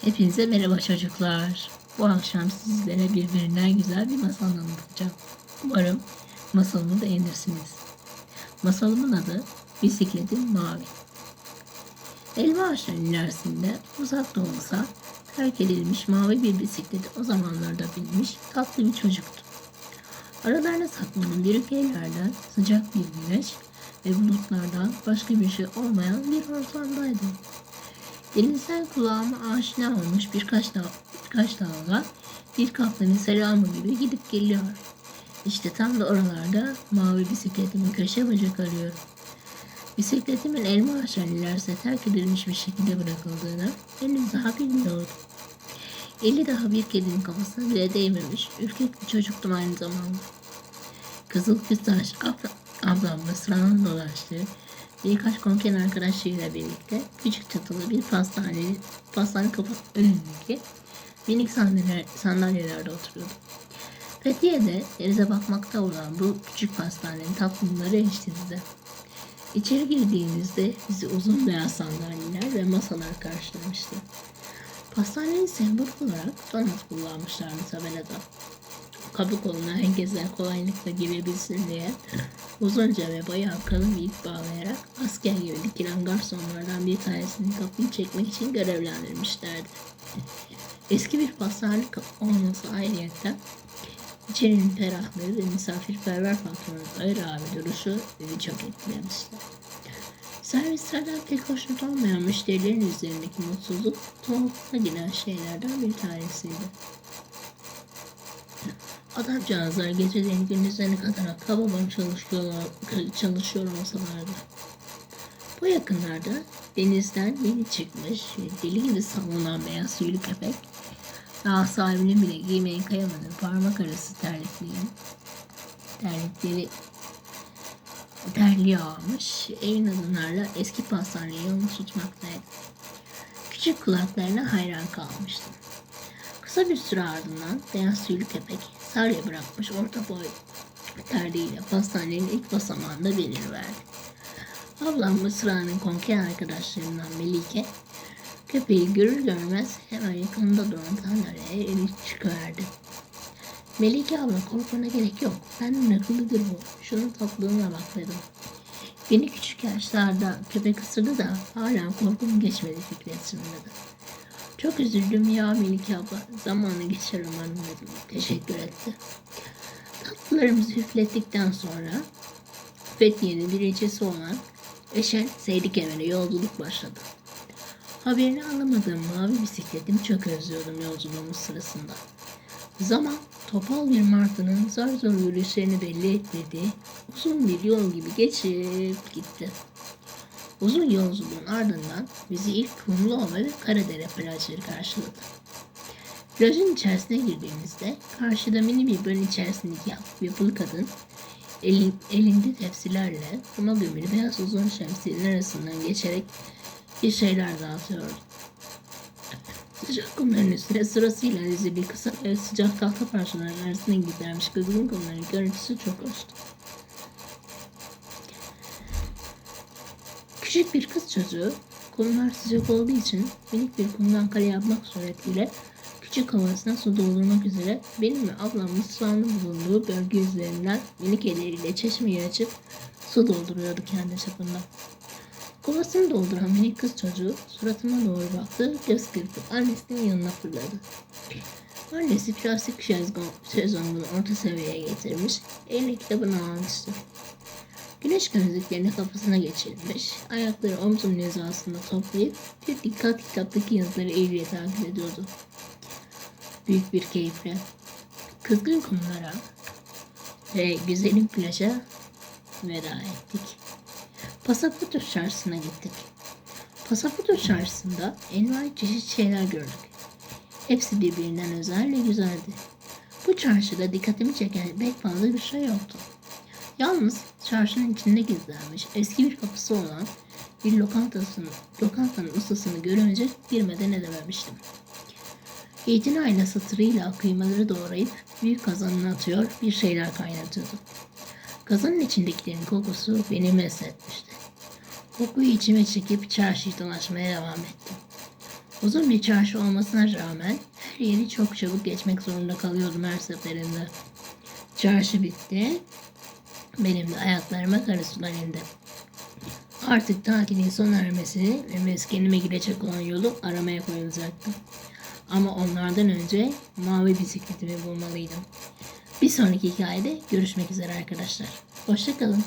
Hepinize merhaba çocuklar. Bu akşam sizlere birbirinden güzel bir masal anlatacağım. Umarım masalımı beğenirsiniz. Masalımın adı Bisikletim Mavi. Elma ağaçlarının ilerisinde uzak da olsa terk edilmiş mavi bir bisikleti o zamanlarda binmiş tatlı bir çocuktu. Aralarına saklanan büyük evlerden sıcak bir güneş ve bulutlardan başka bir şey olmayan bir ortamdaydı. Denizden kulağıma aşina olmuş birkaç dağ, birkaç dalga bir kaplanın selamı gibi gidip geliyor. İşte tam da oralarda mavi bisikletimin köşe bacak arıyorum. Bisikletimin elma ilerisine terk edilmiş bir şekilde bırakıldığını henüz daha bilmiyordum. Eli daha bir kedinin kafasına bile değmemiş, ürkek bir çocuktum aynı zamanda. Kızıl Kıstaş abla, ablamla sıranın dolaştığı birkaç konken arkadaşıyla birlikte küçük çatılı bir pastane, pastane kapı önündeki minik sandalye, sandalyelerde oturuyordu. Fethiye de denize bakmakta olan bu küçük pastanenin tatlımları eşti bize. İçeri girdiğimizde bizi uzun beyaz sandalyeler ve masalar karşılamıştı. Pastanenin sembolü olarak donat kullanmışlardı tabelada. Kapı koluna herkese kolaylıkla girebilsin diye uzunca ve bayağı kalın bir ip bağlayarak asker gibi dikilen garsonlardan bir tanesinin kapıyı çekmek için görevlendirmişlerdi. Eski bir pastane olması ayrıyetten içerinin ferahlığı ve misafirperver patronun ağır abi duruşu bizi çok etkilemişti. Servislerden pek hoşnut olmayan müşterilerin üzerindeki mutsuzluk tuhafına giden şeylerden bir tanesiydi. Adamcağızlar gecelerin gündüzlerine kadar kababam çalışıyorlar, çalışıyor olsalardı. Bu yakınlarda denizden yeni çıkmış deli gibi sallanan beyaz tüylü köpek daha sahibinin bile giymeye kayamadığı parmak arası terliklerin terlikleri terliği almış evin adımlarla eski pastaneye yolunu tutmaktaydı. Küçük kulaklarına hayran kalmıştım. Kısa bir süre ardından beyaz tüylü köpek sarıya bırakmış orta boy terliğiyle pastanenin ilk basamağında beliriverdi. Ablam Mısra'nın konken arkadaşlarından Melike köpeği görür görmez hemen yakınında duran sandalyeye eli çıkıverdi. Melike abla korkmana gerek yok. Benden akıllıdır bu. Şunun tatlılığına bak dedim. Beni küçük yaşlarda köpek ısırdı da hala korkum geçmedi Fikret'sin dedi. Çok üzüldüm ya Melike abla. Zamanı geçer umarım dedim. Teşekkür etti. Tatlılarımızı üflettikten sonra Fethiye'nin bir ilçesi olan Eşen Seydikemer'e yolculuk başladı. Haberini alamadığım mavi bisikletimi çok özlüyordum yolculuğumuz sırasında. Zaman topal bir martının zar zor yürüyüşlerini belli ettirdiği uzun bir yol gibi geçip gitti. Uzun yolculuğun ardından bizi ilk Kumluova ve Karadere plajları karşıladı. Plajın içerisine girdiğimizde karşıda mini bir bölüm içerisindeki yapılı kadın elin, elinde tepsilerle kuma gömülü beyaz uzun şemsiyenin arasından geçerek bir şeyler dağıtıyordu. Sıcak kumların üstüne sırasıyla dizili kısa ve sıcak tahta parçalarının arasına gizlenmiş kızgın kumların görüntüsü çok hoştu. Küçük bir kız çocuğu kumlar sıcak olduğu için minik bir kumdan kale yapmak suretiyle küçük havasına su doldurmak üzere benim ve ablamın Mısra'nın bulunduğu bölge üzerinden minik elleriyle çeşmeyi açıp su dolduruyordu kendi çapında. Kovasını dolduran minik kız çocuğu suratıma doğru baktı, göz kırpıp annesinin yanına fırladı. Annesi plastik şezlong, şezlongunu orta seviyeye getirmiş, eline kitabını almıştı. Güneş gözlüklerini kafasına geçirmiş, ayakları omzunun hizasında toplayıp bir dikkat kitaptaki yazıları eğriye takip ediyordu. Büyük bir keyifle. Kızgın kumlara ve güzelim plaja veda ettik. Pasaport çarşısına gittik. Pasaport çarşısında envai çeşit şeyler gördük. Hepsi birbirinden özel ve güzeldi. Bu çarşıda dikkatimi çeken pek fazla bir şey yoktu. Yalnız çarşının içinde gizlenmiş eski bir kapısı olan bir lokantasının, lokantanın ustasını görünce girmeden edememiştim. İtinayla satırıyla kıymaları doğrayıp büyük kazanına atıyor, bir şeyler kaynatıyordu. Kazanın içindekilerin kokusu beni mesletmişti. Kokuyu içime çekip çarşıyı dolaşmaya devam ettim. Uzun bir çarşı olmasına rağmen her yeri çok çabuk geçmek zorunda kalıyordum her seferinde. Çarşı bitti. Benim ayaklarıma kara sular indi. Artık tatilin sona ermesi ve meskenime gidecek olan yolu aramaya koyulacaktı. Ama onlardan önce mavi bisikletimi bulmalıydım. Bir sonraki hikayede görüşmek üzere arkadaşlar. Hoşçakalın.